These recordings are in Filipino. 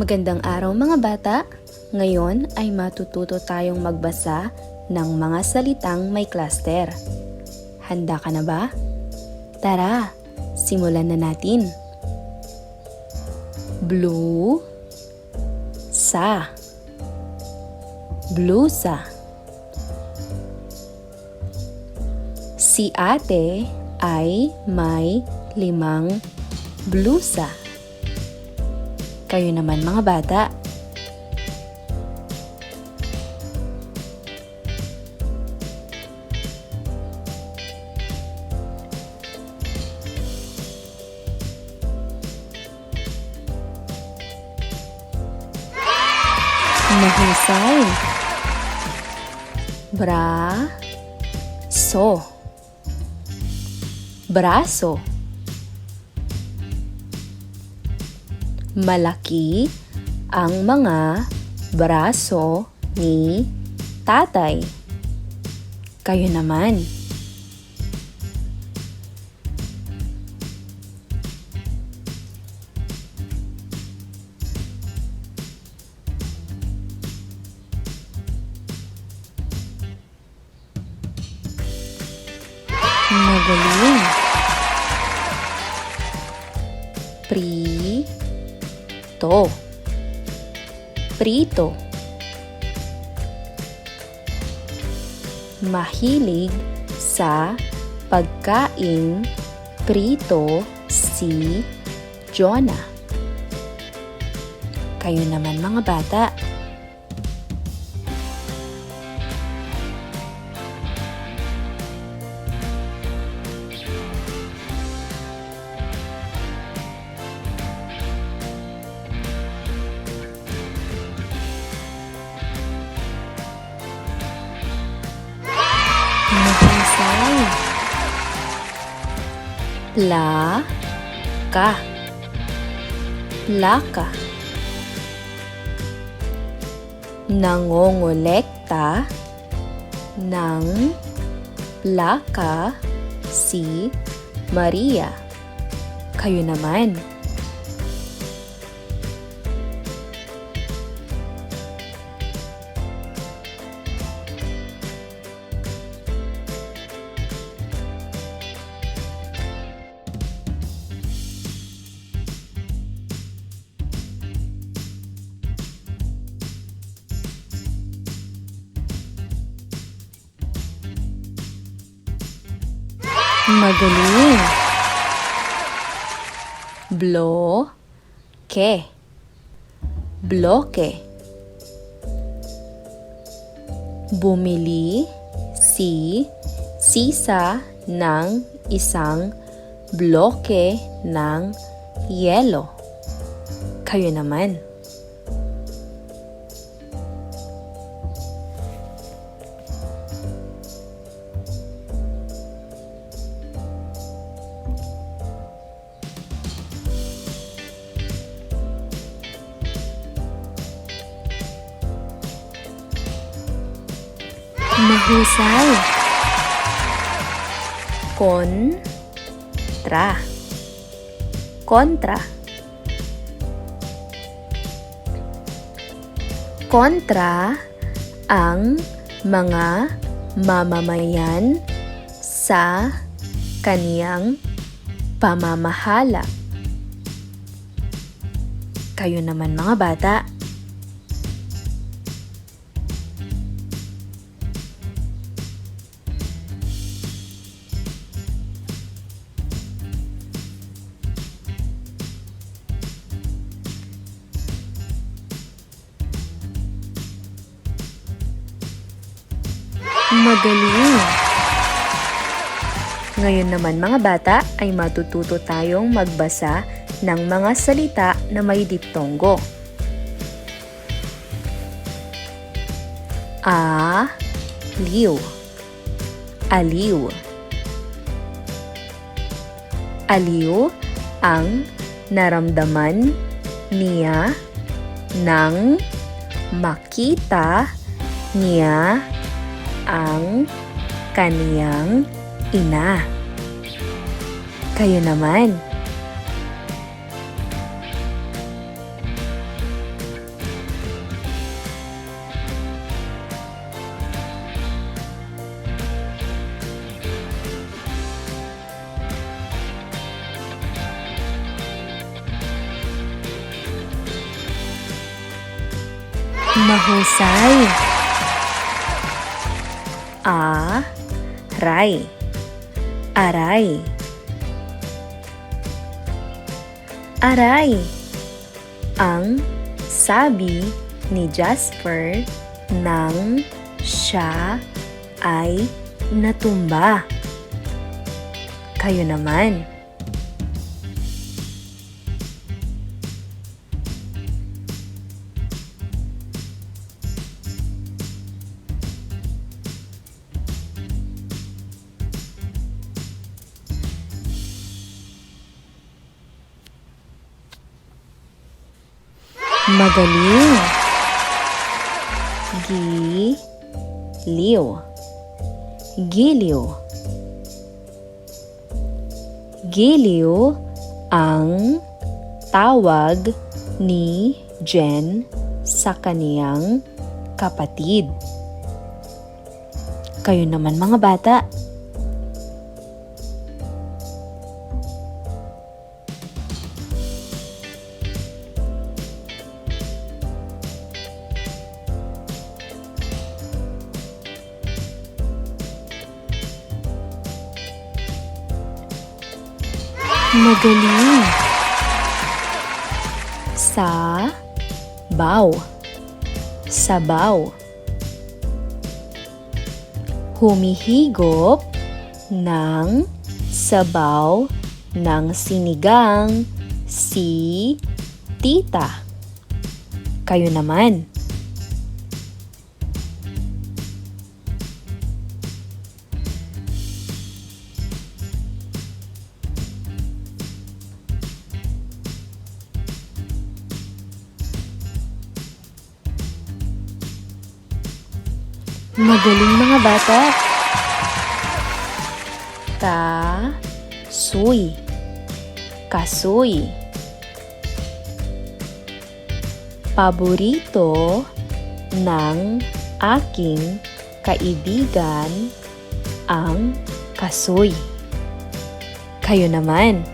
Magandang araw mga bata! Ngayon ay matututo tayong magbasa ng mga salitang may cluster. Handa ka na ba? Tara, simulan na natin. Blue sa blusa Si ate ay may limang blusa. Kayo naman mga bata. Mahusay. Bra. So. Braso. Malaki ang mga braso ni tatay. Kayo naman. Magaling. Prito. Prito. Mahilig sa pagkaing prito si Jonah. Kayo naman mga bata. La ka. Laka. Nangongolekta ng plaka si Maria. Kayo naman. Magaling. Bloke. Bloke. Bumili si Sisa ng isang bloke ng yelo. Kayo naman. Mahusay. Kontra. Kontra. Kontra ang mga mamamayan sa kaniyang pamamahala. Kayo naman mga bata. Magaling! Ngayon naman mga bata ay matututo tayong magbasa ng mga salita na may diptonggo. A, liw. Aliw. Aliw ang naramdaman niya nang makita niya ang kaniyang ina. Kayo naman. Mahusay! Mahusay! A, ray. Aray. Aray. Ang sabi ni Jasper nang siya ay natumba. Kayo naman. Magaling. Gi, liw. Giliw. Giliw ang tawag ni Jen sa kaniyang kapatid. Kayo naman mga bata. Magaling. Sa baw. Sabaw. Humihigop ng sabaw ng sinigang si tita. Kayo naman. Magaling mga bata. Ta, suy. Kasuy. Paborito ng aking kaibigan ang kasoy. Kayo naman.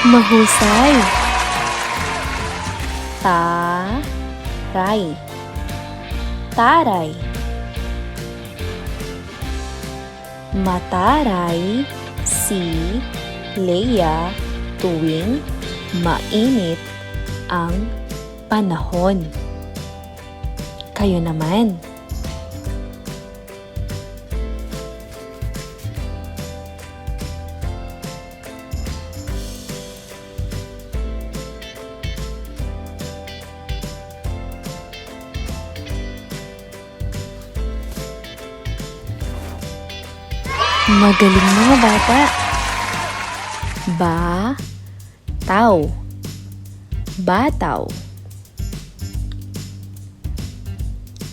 Mahusay. Ta, ray. Taray. Mataray si Leia tuwing mainit ang panahon. Kayo naman. Magaling mga bata. Ba, taw. Bataw.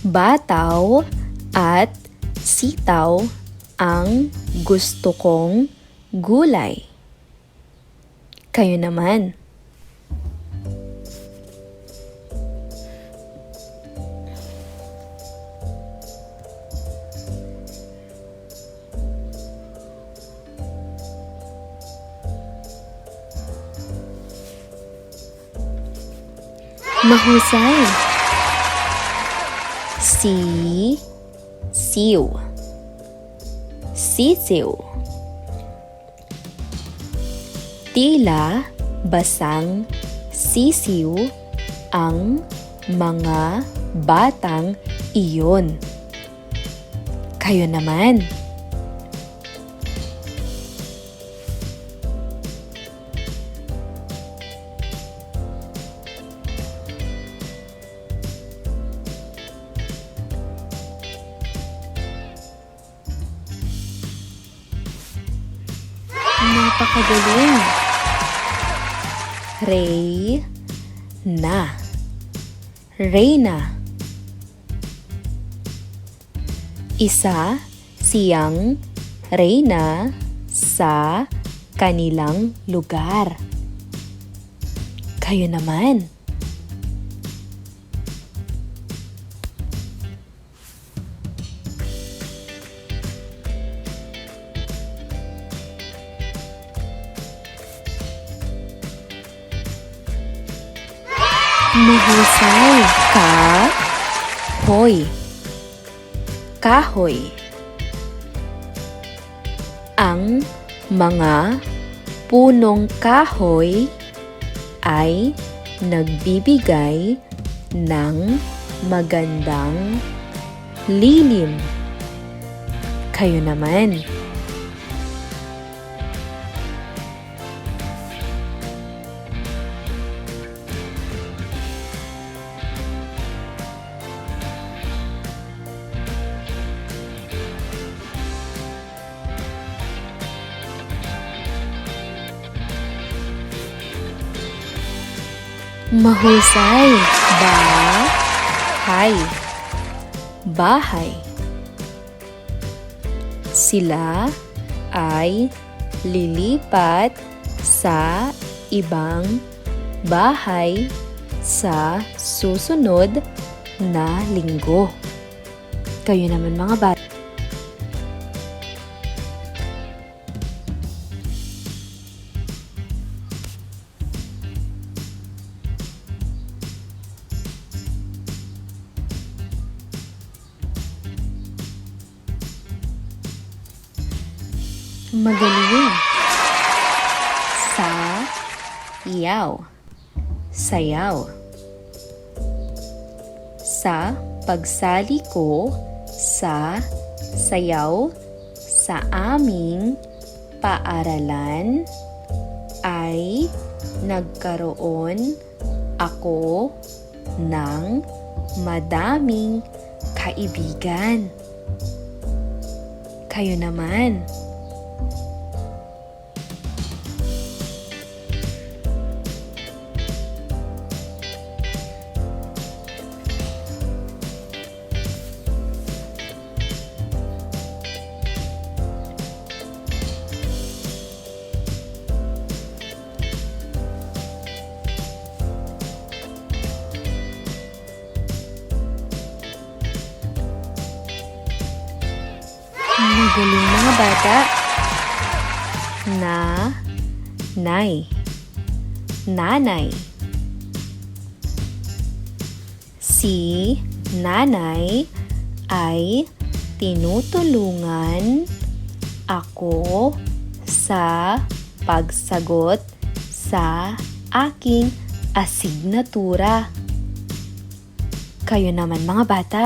Bataw at sitaw ang gusto kong gulay. Kayo naman. Mahusay. Si, siw. Sisiw. Tila basang sisiw ang mga batang iyon. Kayo naman. Napakagaling. Ray na. Reyna. Isa siyang reyna sa kanilang lugar. Kayo naman. Ka. Hoy. Kahoy. Ang mga punong kahoy ay nagbibigay ng magandang lilim. Kayo naman. Mahusay. Bahay. Bahay. Sila ay lilipat sa ibang bahay sa susunod na linggo. Kayo naman mga bata. Magaling. Sa iyaw. Sayaw. Sa pagsali ko sa sayaw sa aming paaralan ay nagkaroon ako ng madaming kaibigan. Kayo naman. Magaling mga bata. Na, nay. Nanay. Si nanay ay tinutulungan ako sa pagsagot sa aking asignatura. Kayo naman mga bata.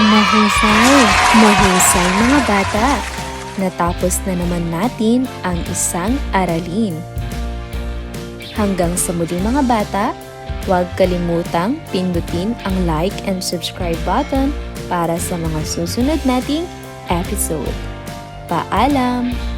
Mahusay, mahusay mga bata. Natapos na naman natin ang isang aralin. Hanggang sa muli mga bata, huwag kalimutang pindutin ang like and subscribe button para sa mga susunod nating episode. Paalam!